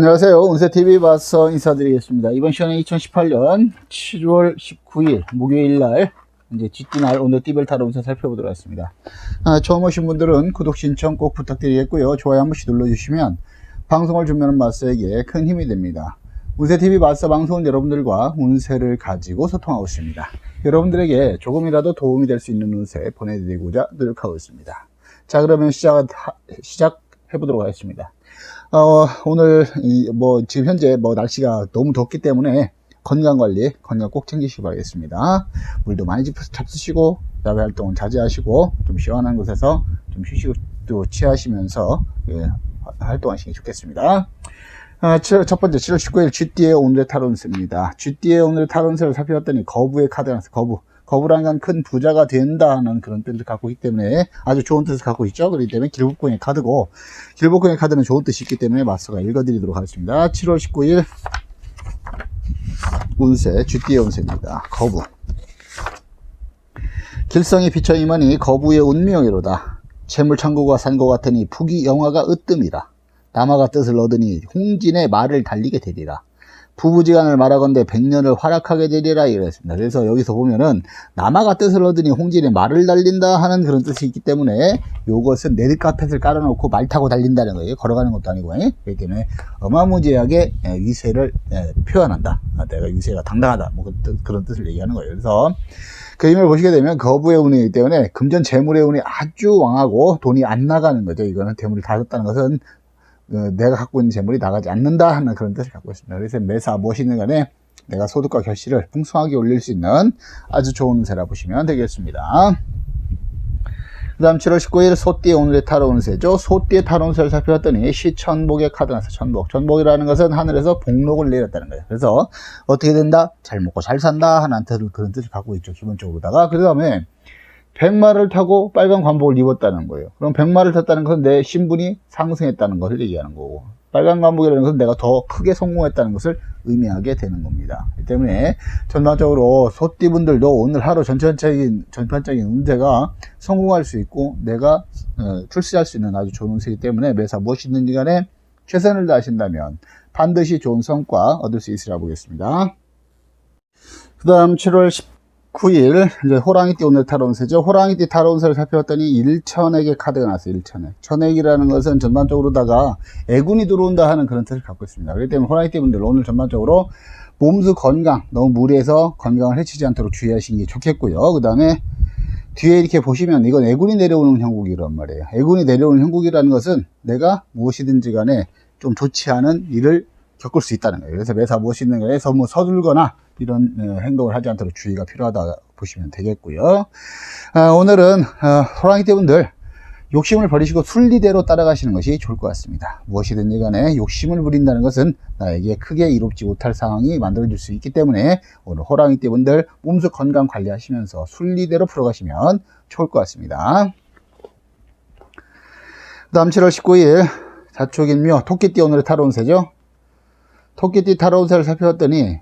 안녕하세요. 운세TV 봐서 인사드리겠습니다. 이번 시간에 2018년 7월 19일 목요일 날 이제 쥐띠날 오늘 띠별 타로 운세 살펴보도록 하겠습니다. 아, 처음 오신 분들은 구독 신청 꼭 부탁드리겠고요. 좋아요 한 번씩 눌러주시면 방송을 준비하는 마스에게 큰 힘이 됩니다. 운세TV 마스 방송은 여러분들과 운세를 가지고 소통하고 있습니다. 여러분들에게 조금이라도 도움이 될 수 있는 운세 보내드리고자 노력하고 있습니다. 자 그러면 시작, 시작해보도록 하겠습니다. 어, 오늘, 이, 뭐, 지금 현재 뭐, 날씨가 너무 덥기 때문에 건강 관리, 건강 꼭 챙기시기 바라겠습니다. 물도 많이 집- 잡수시고, 야외 활동은 자제하시고, 좀 시원한 곳에서 좀 휴식도 취하시면서, 예, 활동하시기 좋겠습니다. 아, 칠- 첫 번째, 7월 19일 쥐띠의 오늘의 타론스입니다. 쥐띠의 오늘의 타론스를 살펴봤더니 거부의 나왔어요. 거부. 거부란 건큰 부자가 된다는 그런 뜻을 갖고 있기 때문에 아주 좋은 뜻을 갖고 있죠. 그렇기 때문에 길복궁의 카드고, 길복궁의 카드는 좋은 뜻이 있기 때문에 마스가 읽어드리도록 하겠습니다. 7월 19일 운세, 쥐띠의 운세입니다. 거부. 길성이 비쳐이머니 거부의 운명이로다. 재물창고가 산것 같으니 북이 영화가 으뜸이라. 남아가 뜻을 얻으니 홍진의 말을 달리게 되리라. 부부지간을 말하건대 백년을 활약하게 되리라 이랬습니다. 그래서 여기서 보면은 남아가 뜻을 얻으니 홍진의 말을 달린다 하는 그런 뜻이 있기 때문에 요것은 네드카펫을 깔아놓고 말 타고 달린다는 거예요. 걸어가는 것도 아니고 예? 그렇기 때문에 어마무지하게 예, 위세를 예, 표현한다. 아, 내가 위세가 당당하다. 뭐 그런 뜻- 그런 뜻을 얘기하는 거예요. 그래서 그림을 보시게 되면 거부의 운이기 때문에 금전 재물의 운이 아주 왕하고 돈이 안 나가는 거죠. 이거는 재물이 다 줬다는 것은 어, 내가 갖고 있는 재물이 나가지 않는다 하는 그런 뜻을 갖고 있습니다. 그래서 매사 무엇이든 간에 내가 소득과 결실을 풍성하게 올릴 수 있는 아주 좋은 운세라 보시면 되겠습니다. 그 다음 7월 19일 소띠의 오늘의 타로 운세죠. 소띠의 타로 운세를 살펴봤더니 시천복의 카드 나서 천복. 천복이라는 것은 하늘에서 복록을 내렸다는 거예요. 그래서 어떻게 된다? 잘 먹고 잘 산다 하는 그런 뜻을 갖고 있죠. 기본적으로다가. 그 다음에 백마를 타고 빨간 관복을 입었다는 거예요. 그럼 백마를 탔다는 것은 내 신분이 상승했다는 것을 얘기하는 거고, 빨간 관복이라는 것은 내가 더 크게 성공했다는 것을 의미하게 되는 겁니다. 이 때문에 전반적으로 소띠분들도 오늘 하루 전체적인 전반적인 운세가 성공할 수 있고 내가 어, 출시할 수 있는 아주 좋은 운세이기 때문에 매사 무엇이든지 간에 최선을 다하신다면 반드시 좋은 성과 얻을 수 있으리라 보겠습니다. 그 다음 7월 19일 이제 호랑이띠 오늘 타로운세죠. 호랑이띠 타로운세를 살펴봤더니 일천액의 카드가 나왔어요. 일천액. 천액이라는 것은 전반적으로다가 애군이 들어온다 하는 그런 뜻을 갖고 있습니다. 그렇기 때문에 호랑이띠 분들 오늘 전반적으로 몸수 건강 너무 무리해서 건강을 해치지 않도록 주의하시는 게 좋겠고요. 그 다음에 뒤에 이렇게 보시면 이건 애군이 내려오는 형국이란 말이에요. 애군이 내려오는 형국이라는 것은 내가 무엇이든지 간에 좀 좋지 않은 일을 겪을 수 있다는 거예요. 그래서 매사 무엇이든 간에 너무 서둘거나 이런 어, 행동을 하지 않도록 주의가 필요하다 보시면 되겠고요. 아, 오늘은 어, 호랑이띠 분들 욕심을 버리시고 순리대로 따라가시는 것이 좋을 것 같습니다. 무엇이든지 간에 욕심을 부린다는 것은 나에게 크게 이롭지 못할 상황이 만들어질 수 있기 때문에 오늘 호랑이띠 분들 몸수 건강 관리하시면서 순리대로 풀어가시면 좋을 것 같습니다. 그 다음 7월 19일 자축인묘 토끼띠 오늘의 타로운세죠. 토끼띠 타로운세를 살펴봤더니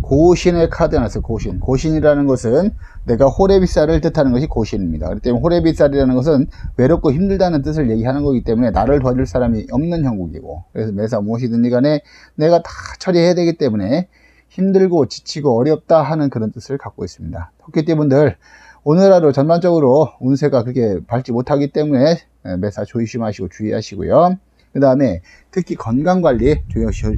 고신의 카드가 나왔어요. 고신. 고신이라는 것은 내가 호래비쌀을 뜻하는 것이 고신입니다. 그렇기 때문에 호래비쌀이라는 것은 외롭고 힘들다는 뜻을 얘기하는 거기 때문에 나를 도와줄 사람이 없는 형국이고 그래서 매사 무엇이든지 간에 내가 다 처리해야 되기 때문에 힘들고 지치고 어렵다 하는 그런 뜻을 갖고 있습니다. 토끼띠 분들 오늘 하루 전반적으로 운세가 그렇게 밝지 못하기 때문에 매사 조심하시고 주의하시고요. 그 다음에 특히 건강관리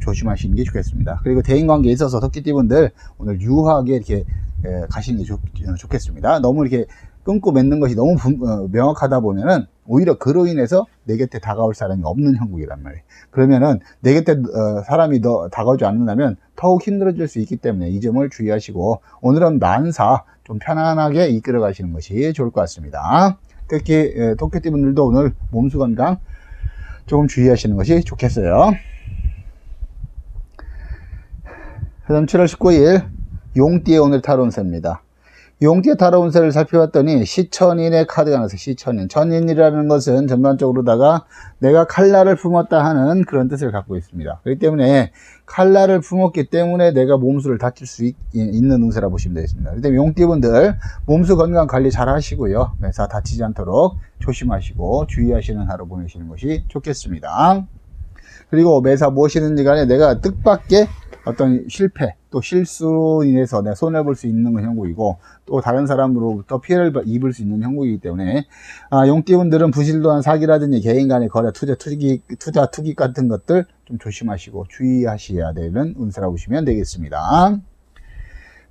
조심하시는 게 좋겠습니다. 그리고 대인관계에 있어서 토끼띠분들 오늘 유하게 이렇게 에, 가시는 게 좋, 좋겠습니다. 너무 이렇게 끊고 맺는 것이 너무 분- 어, 명확하다 보면은 오히려 그로 인해서 내 곁에 다가올 사람이 없는 형국이란 말이에요. 그러면은 내 곁에 어, 사람이 더 다가오지 않는다면 더욱 힘들어질 수 있기 때문에 이 점을 주의하시고 오늘은 만사 좀 편안하게 이끌어 가시는 것이 좋을 것 같습니다. 특히 에, 토끼띠 분들도 오늘 몸수 건강 조금 주의하시는 것이 좋겠어요. 그 다음 7월 19일 용띠의 오늘 타로운세입니다. 용띠의 타로운세를 살펴봤더니 시천인의 카드가 나서 시천인. 천인이라는 것은 전반적으로다가 내가 칼날을 품었다 하는 그런 뜻을 갖고 있습니다. 그렇기 때문에 칼날을 품었기 때문에 내가 몸수를 다칠 수 있, 는 운세라 보시면 되겠습니다. 그렇기 때문에 용띠분들 몸수 건강 관리 잘 하시고요. 매사 다치지 않도록 조심하시고 주의하시는 하루 보내시는 것이 좋겠습니다. 그리고 매사 무엇이든지 간에 내가 뜻밖의 어떤 실패 또 실수로 인해서 내가 손해 볼 수 있는 건 형국이고 또 다른 사람으로부터 피해를 입을 수 있는 형국이기 때문에 아, 용띠분들은 부실도한 사기라든지 개인 간의 거래 투자 투기 투자 투기 같은 것들 좀 조심하시고 주의하셔야 되는 운세라고 보시면 되겠습니다.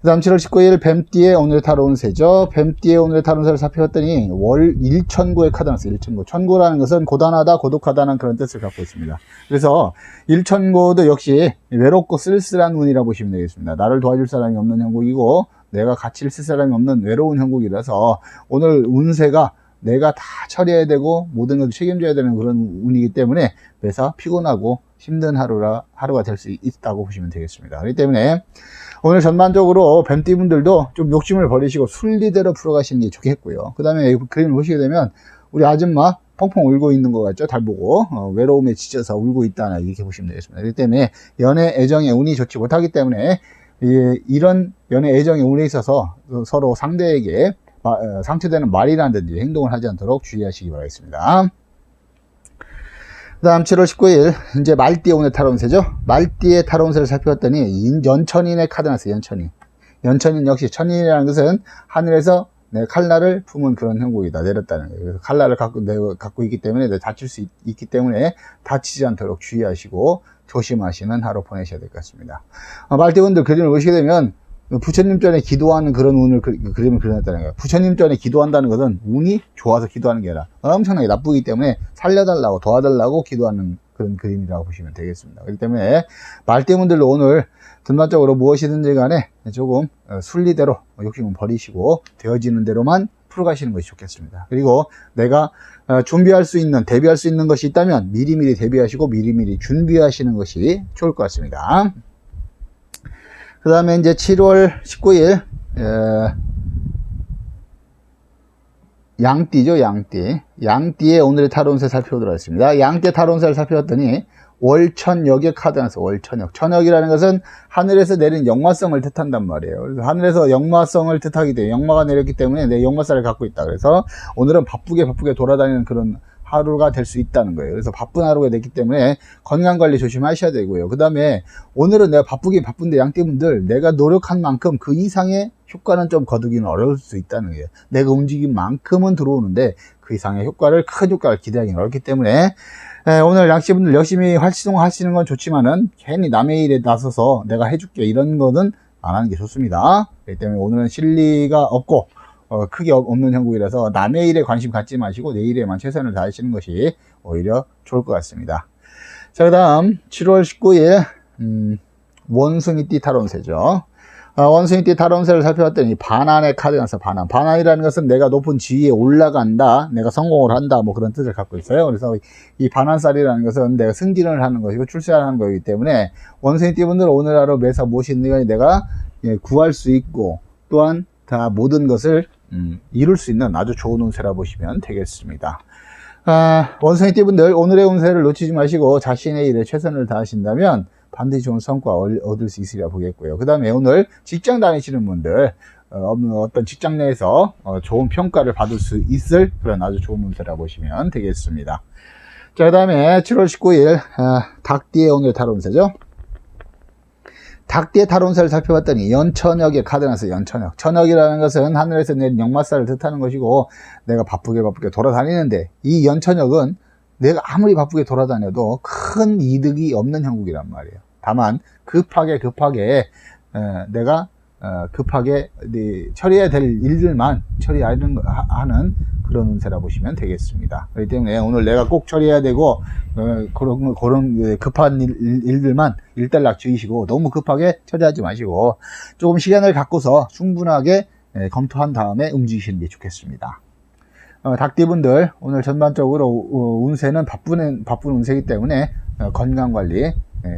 그 다음 7월 19일 뱀띠의 오늘 타로운 세죠. 뱀띠의 오늘 타로운 세를 살펴봤더니 월 1천고의 카드 나왔어요. 1천고. 천고라는 것은 고단하다, 고독하다는 그런 뜻을 갖고 있습니다. 그래서 1천고도 역시 외롭고 쓸쓸한 운이라고 보시면 되겠습니다. 나를 도와줄 사람이 없는 형국이고 내가 같이 쓸 사람이 없는 외로운 형국이라서 오늘 운세가 내가 다 처리해야 되고 모든 것을 책임져야 되는 그런 운이기 때문에 매사 피곤하고 힘든 하루라 하루가 될 수 있다고 보시면 되겠습니다. 그렇기 때문에 오늘 전반적으로 뱀띠 분들도 좀 욕심을 버리시고 순리대로 풀어가시는 게 좋겠고요. 그 다음에 그림을 보시게 되면 우리 아줌마 펑펑 울고 있는 것 같죠? 달 보고 어, 외로움에 지쳐서 울고 있다 이렇게 보시면 되겠습니다. 그렇기 때문에 연애 애정의 운이 좋지 못하기 때문에 이, 이런 연애 애정의 운에 있어서 서로 상대에게 마, 어, 상처되는 말이라든지 행동을 하지 않도록 주의하시기 바라겠습니다. 그 다음 7월 19일 이제 말띠의 오늘 타로 운세죠? 말띠의 타로 운세를 살펴봤더니 연천인의 카드 나왔어요 연천인. 연천인 역시 천인이라는 것은 하늘에서 내 칼날을 품은 그런 형국이다 내렸다는 거예요. 그래서 칼날을 갖고, 내, 갖고 있기 때문에 다칠 수 있, 있기 때문에 다치지 않도록 주의하시고 조심하시는 하루 보내셔야 될 것 같습니다. 어, 말띠분들 그림을 보시게 되면 부처님 전에 기도하는 그런 운을 그, 그 림을 그려놨다는 거예요. 부처님 전에 기도한다는 것은 운이 좋아서 기도하는 게 아니라 엄청나게 나쁘기 때문에 살려달라고 도와달라고 기도하는 그런 그림이라고 보시면 되겠습니다. 그렇기 때문에 말대문들로 오늘 전반적으로 무엇이든지 간에 조금 어, 순리대로 욕심은 버리시고 되어지는 대로만 풀어가시는 것이 좋겠습니다. 그리고 내가 어, 준비할 수 있는, 대비할 수 있는 것이 있다면 미리미리 대비하시고 미리미리 준비하시는 것이 좋을 것 같습니다. 그 다음에 이제 7월 19일, 에, 양띠죠, 양띠. 양띠의 오늘의 타론세 살펴보도록 하겠습니다. 양띠 타론세를 살펴봤더니, 월천역의 카드 나서 월천역. 천역이라는 것은 하늘에서 내린 영마성을 뜻한단 말이에요. 그래서 하늘에서 영마성을 뜻하기 때문에, 영마가 내렸기 때문에 내 영마살을 갖고 있다. 그래서 오늘은 바쁘게 바쁘게 돌아다니는 그런 하루가 될 수 있다는 거예요. 그래서 바쁜 하루가 됐기 때문에 건강 관리 조심하셔야 되고요. 그 다음에 오늘은 내가 바쁘긴 바쁜데 양떼분들 내가 노력한 만큼 그 이상의 효과는 좀 거두기는 어려울 수 있다는 거예요. 내가 움직인 만큼은 들어오는데 그 이상의 효과를 큰 효과를 기대하기는 어렵기 때문에 에, 오늘 양씨분들 열심히 활동하시는 건 좋지만은 괜히 남의 일에 나서서 내가 해줄게 이런 거는 안 하는 게 좋습니다. 그렇기 때문에 오늘은 실리가 없고 어, 크게 없는 형국이라서 남의 일에 관심 갖지 마시고 내 일에만 최선을 다하시는 것이 오히려 좋을 것 같습니다. 자, 그 다음 7월 19일 음, 원숭이띠 타론세죠. 어, 원숭이띠 타론세를 살펴봤더니 반환의 카드가 나서 반환. 반환이라는 것은 내가 높은 지위에 올라간다, 내가 성공을 한다, 뭐 그런 뜻을 갖고 있어요. 그래서 이 반환살이라는 것은 내가 승진을 하는 것이고 출세하는 것이기 때문에 원숭이띠 분들 오늘 하루 매사 무엇이든 내가 예, 구할 수 있고 또한 다 모든 것을 음, 이룰 수 있는 아주 좋은 운세라 보시면 되겠습니다. 아, 원숭이 띠분들 오늘의 운세를 놓치지 마시고 자신의 일에 최선을 다하신다면 반드시 좋은 성과 얻을 수 있으리라 보겠고요. 그 다음에 오늘 직장 다니시는 분들 어, 어떤 직장 내에서 어, 좋은 평가를 받을 수 있을 그런 아주 좋은 운세라 보시면 되겠습니다. 자, 그 다음에 7월 19일 아, 닭띠의 오늘 타로 운세죠. 닭띠의 타론사를 살펴봤더니 연천역의 카드 나서 연천역. 천역이라는 것은 하늘에서 내린 역마살을 뜻하는 것이고 내가 바쁘게 바쁘게 돌아다니는데 이 연천역은 내가 아무리 바쁘게 돌아다녀도 큰 이득이 없는 형국이란 말이에요. 다만 급하게 급하게 내가 어, 급하게 처리해야 될 일들만 처리하는 하는 그런 운세라 보시면 되겠습니다. 그렇기 때문에 오늘 내가 꼭 처리해야 되고 어, 그런 그런 급한 일, 들만 일단락 주의시고 너무 급하게 처리하지 마시고 조금 시간을 갖고서 충분하게 검토한 다음에 움직이시는 게 좋겠습니다. 어, 닭띠분들 오늘 전반적으로 어, 운세는 바쁜 바쁜 운세이기 때문에 어, 건강 관리 예,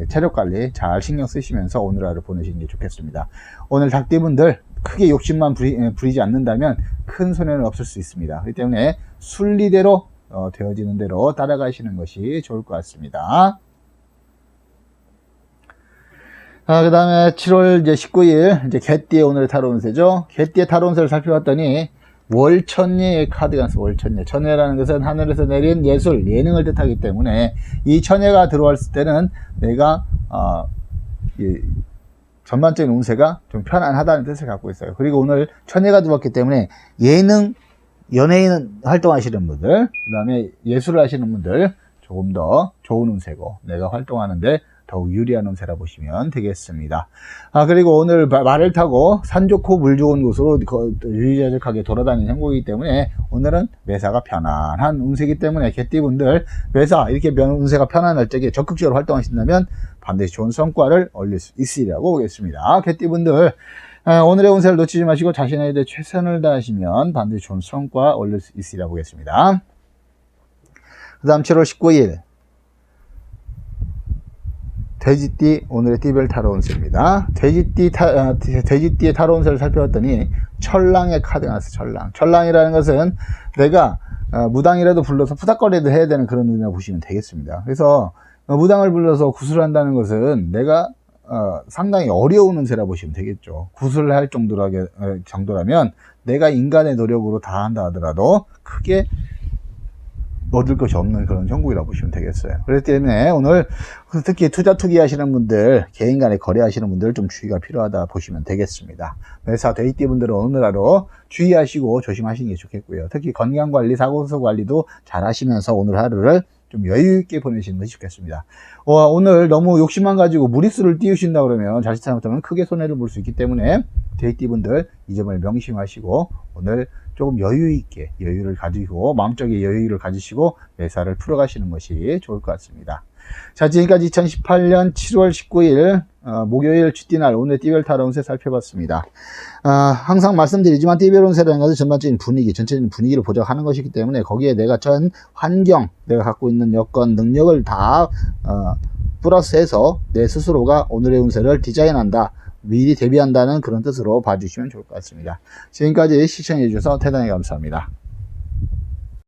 체력 관리 잘 신경 쓰시면서 오늘 하루 보내시는 게 좋겠습니다. 오늘 닭띠분들 크게 욕심만 부리, 예, 부리 지 않는다면 큰 손해는 없을 수 있습니다. 그렇기 때문에 순리대로 어, 되어지는 대로 따라가시는 것이 좋을 것 같습니다. 아, 그 다음에 7월 이제 19일, 이제 개띠의 오늘의 타로 운세죠. 개띠의 타로 운세를 살펴봤더니, 월천예의 카드가 월천예. 천예라는 것은 하늘에서 내린 예술, 예능을 뜻하기 때문에 이 천예가 들어왔을 때는 내가 어, 이 전반적인 운세가 좀 편안하다는 뜻을 갖고 있어요. 그리고 오늘 천예가 들어왔기 때문에 예능, 연예인 활동하시는 분들, 그 다음에 예술을 하시는 분들 조금 더 좋은 운세고 내가 활동하는데 더욱 유리한 운세라 보시면 되겠습니다. 아 그리고 오늘 마- 말을 타고 산 좋고 물 좋은 곳으로 거- 유유자적하게 돌아다니는 행복이기 때문에 오늘은 매사가 편안한 운세이기 때문에 개띠분들 매사 이렇게 면- 운세가 편안할 적에 적극적으로 활동하신다면 반드시 좋은 성과를 올릴 수 있으리라고 보겠습니다. 개띠분들 아, 오늘의 운세를 놓치지 마시고 자신에 대해 최선을 다하시면 반드시 좋은 성과 올릴 수 있으리라고 보겠습니다. 그 다음 7월 19일 돼지띠 오늘의 띠별 타로 운세입니다. 돼지띠 타, 아, 돼지띠의 타로 운세를 살펴봤더니 철랑의 카드가 나왔어요. 철랑. 철랑이라는 것은 내가 어, 무당이라도 불러서 푸닥거리도 해야 되는 그런 운이라고 보시면 되겠습니다. 그래서 어, 무당을 불러서 구슬한다는 것은 내가 어, 상당히 어려운 운세라 보시면 되겠죠. 구슬을 할 정도라면 내가 인간의 노력으로 다 한다 하더라도 크게 얻을 것이 없는 그런 형국이라고 보시면 되겠어요. 그렇기 때문에 오늘 특히 투자 투기 하시는 분들, 개인 간에 거래하시는 분들 좀 주의가 필요하다 보시면 되겠습니다. 매사 데이티 분들은 오늘 하루 주의하시고 조심하시는 게 좋겠고요. 특히 건강 관리, 사고수 관리도 잘 하시면서 오늘 하루를 좀 여유 있게 보내시는 것이 좋겠습니다. 어, 오늘 너무 욕심만 가지고 무리수를 띄우신다 그러면 자칫 잘못하면 크게 손해를 볼 수 있기 때문에 데이티 분들 이 점을 명심하시고 오늘 조금 여유 있게 여유를 가지고 마음적인 여유를 가지시고 매사를 풀어가시는 것이 좋을 것 같습니다. 자 지금까지 2018년 7월 19일 어, 목요일 쥐띠날 오늘 띠별 타로 운세 살펴봤습니다. 아, 항상 말씀드리지만 띠별 운세라는 것은 전반적인 분위기, 전체적인 분위기를 보정하는 것이기 때문에 거기에 내가 전 환경, 내가 갖고 있는 여건, 능력을 다 어, 플러스해서 내 스스로가 오늘의 운세를 디자인한다. 미리 대비한다는 그런 뜻으로 봐주시면 좋을 것 같습니다. 지금까지 시청해 주셔서 대단히 감사합니다.